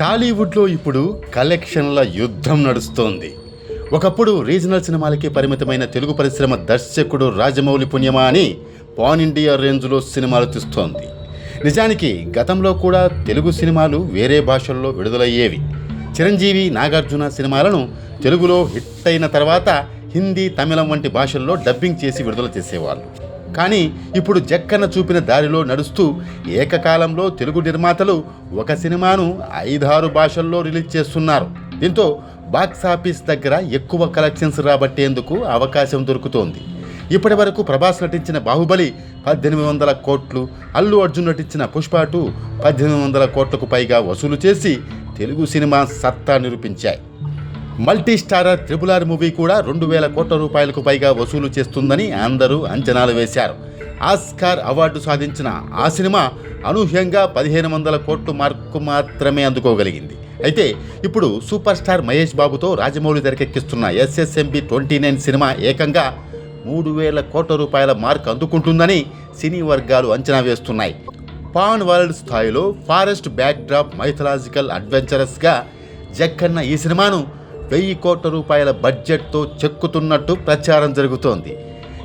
టాలీవుడ్లో ఇప్పుడు కలెక్షన్ల యుద్ధం నడుస్తోంది. ఒకప్పుడు రీజనల్ సినిమాలకే పరిమితమైన తెలుగు పరిశ్రమ దర్శకుడు రాజమౌళి పుణ్యమా అని పాన్ ఇండియా రేంజ్లో సినిమాలు తీస్తోంది. నిజానికి గతంలో కూడా తెలుగు సినిమాలు వేరే భాషల్లో విడుదలయ్యేవి. చిరంజీవి నాగార్జున సినిమాలను తెలుగులో హిట్ అయిన తర్వాత హిందీ తమిళం వంటి భాషల్లో డబ్బింగ్ చేసి విడుదల చేసేవాళ్ళు. కానీ ఇప్పుడు జక్కన్న చూపిన దారిలో నడుస్తూ ఏకకాలంలో తెలుగు నిర్మాతలు ఒక సినిమాను ఐదారు భాషల్లో రిలీజ్ చేస్తున్నారు. దీంతో బాక్సాఫీస్ దగ్గర ఎక్కువ కలెక్షన్స్ రాబట్టేందుకు అవకాశం దొరుకుతోంది. ఇప్పటి వరకు ప్రభాస్ నటించిన బాహుబలి పద్దెనిమిది వందల కోట్లు అల్లు అర్జున్ నటించిన పుష్ప టూ పద్దెనిమిది వందల కోట్లకు పైగా వసూలు చేసి తెలుగు సినిమా సత్తా నిరూపించాయి. Multi starrer triple R movie కూడా రెండు వేల కోట్ల రూపాయలకు పైగా వసూలు చేస్తుందని అందరూ అంచనాలు వేశారు. ఆస్కార్ అవార్డు సాధించిన ఆ సినిమా అనూహ్యంగా పదిహేను వందల కోట్ల మార్కు మాత్రమే అందుకోగలిగింది. అయితే ఇప్పుడు సూపర్ స్టార్ మహేష్ బాబుతో రాజమౌళి తెరకెక్కిస్తున్న ఎస్ఎస్ఎంబి ట్వంటీ నైన్ సినిమా ఏకంగా మూడు వేల కోట్ల రూపాయల మార్క్ అందుకుంటుందని సినీ వర్గాలు అంచనా వేస్తున్నాయి. పాన్ వరల్డ్ స్థాయిలో ఫారెస్ట్ బ్యాక్డ్రాప్ మైథలాజికల్ అడ్వెంచరస్గా జక్కన్న ఈ సినిమాను వెయ్యి కోట్ల రూపాయల బడ్జెట్తో చెక్కుతున్నట్టు ప్రచారం జరుగుతోంది.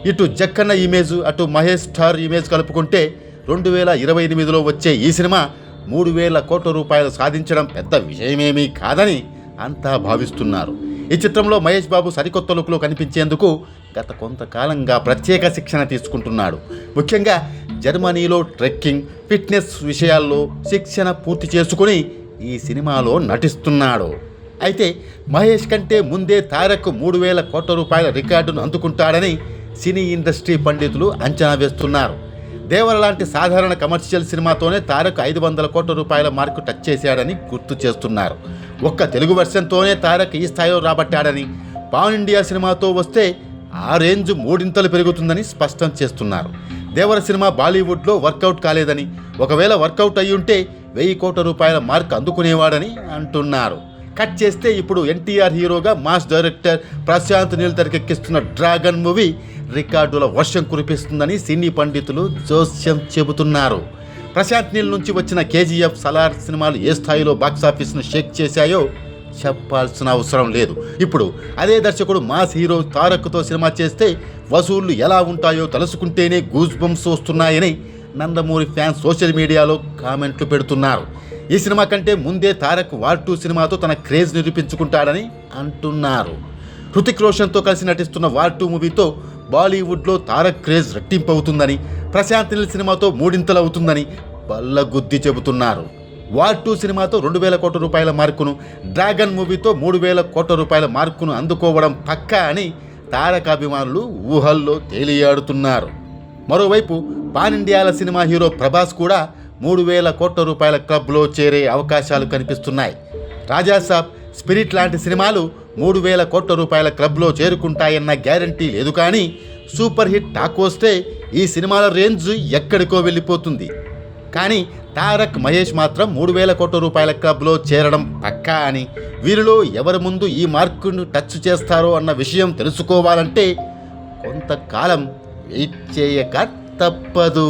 ఇటు జక్కన్న ఇమేజ్ అటు మహేష్ స్టార్ ఇమేజ్ కలుపుకుంటే రెండు వేల ఇరవై ఎనిమిదిలో వచ్చే ఈ సినిమా మూడు వేల కోట్ల రూపాయలు సాధించడం పెద్ద విషయమేమీ కాదని అంతా భావిస్తున్నారు. ఈ చిత్రంలో మహేష్ బాబు సరికొత్త లుక్లో కనిపించేందుకు గత కొంతకాలంగా ప్రత్యేక శిక్షణ తీసుకుంటున్నాడు. ముఖ్యంగా జర్మనీలో ట్రెక్కింగ్ ఫిట్నెస్ విషయాల్లో శిక్షణ పూర్తి చేసుకుని ఈ సినిమాలో నటిస్తున్నాడు. అయితే మహేష్ కంటే ముందే తారక్ మూడు వేల కోట్ల రూపాయల రికార్డును అందుకుంటాడని సినీ ఇండస్ట్రీ పండితులు అంచనా వేస్తున్నారు. దేవర లాంటి సాధారణ కమర్షియల్ సినిమాతోనే తారక్ ఐదు వందల కోట్ల రూపాయల మార్కు టచ్ చేశాడని గుర్తు చేస్తున్నారు. ఒక్క తెలుగు వెర్షన్తోనే తారక్ ఈ స్థాయిలో రాబట్టాడని పాన్ ఇండియా సినిమాతో వస్తే ఆ రేంజ్ మూడింతలు పెరుగుతుందని స్పష్టం చేస్తున్నారు. దేవర సినిమా బాలీవుడ్లో వర్కౌట్ కాలేదని ఒకవేళ వర్కౌట్ అయ్యి ఉంటే వెయ్యి కోట్ల రూపాయల మార్క్ అందుకునేవాడని అంటున్నారు. కట్ చేస్తే ఇప్పుడు ఎన్టీఆర్ హీరోగా మాస్ డైరెక్టర్ ప్రశాంత్ నీల్ తెరకెక్కిస్తున్న డ్రాగన్ మూవీ రికార్డుల వర్షం కురిపిస్తుందని సినీ పండితులు జోస్యం చెబుతున్నారు. ప్రశాంత్ నీల్ నుంచి వచ్చిన కేజీఎఫ్ సలార్ సినిమాలు ఏ స్థాయిలో బాక్సాఫీస్ను షేక్ చేశాయో చెప్పాల్సిన అవసరం లేదు. ఇప్పుడు అదే దర్శకుడు మాస్ హీరో తారక్తో సినిమా చేస్తే వసూళ్ళు ఎలా ఉంటాయో తలుసుకుంటేనే గూస్ బంప్స్ వస్తున్నాయని నందమూరి ఫ్యాన్స్ సోషల్ మీడియాలో కామెంట్లు పెడుతున్నారు. ఈ సినిమా కంటే ముందే తారక్ వార్ టూ సినిమాతో తన క్రేజ్ నిరూపించుకుంటాడని అంటున్నారు. హృతిక్ రోషన్తో కలిసి నటిస్తున్న వార్ టూ మూవీతో బాలీవుడ్లో తారక్ క్రేజ్ రెట్టింపు అవుతుందని ప్రశాంత్ నీల్ సినిమాతో మూడింతలు అవుతుందని బల్లగుద్ది చెబుతున్నారు. వార్ టూ సినిమాతో రెండు వేల కోట్ల రూపాయల మార్కును డ్రాగన్ మూవీతో మూడు వేల కోట్ల రూపాయల మార్కును అందుకోవడం పక్కా అని తారకాభిమానులు ఊహల్లో తేలియాడుతున్నారు. మరోవైపు పాన్ ఇండియాల సినిమా హీరో ప్రభాస్ కూడా మూడు వేల కోట్ల రూపాయల క్లబ్లో చేరే అవకాశాలు కనిపిస్తున్నాయి. రాజాసాబ్ స్పిరిట్ లాంటి సినిమాలు మూడు వేల కోట్ల రూపాయల క్లబ్లో చేరుకుంటాయన్న గ్యారంటీ లేదు కానీ సూపర్ హిట్ టాక్ వస్తే ఈ సినిమాల రేంజ్ ఎక్కడికో వెళ్ళిపోతుంది. కానీ తారక్ మహేష్ మాత్రం మూడు వేల కోట్ల రూపాయల క్లబ్లో చేరడం పక్కా అని వీరిలో ఎవరి ముందు ఈ మార్కును టచ్ చేస్తారో అన్న విషయం తెలుసుకోవాలంటే కొంతకాలం వెయిట్ చేయక తప్పదు.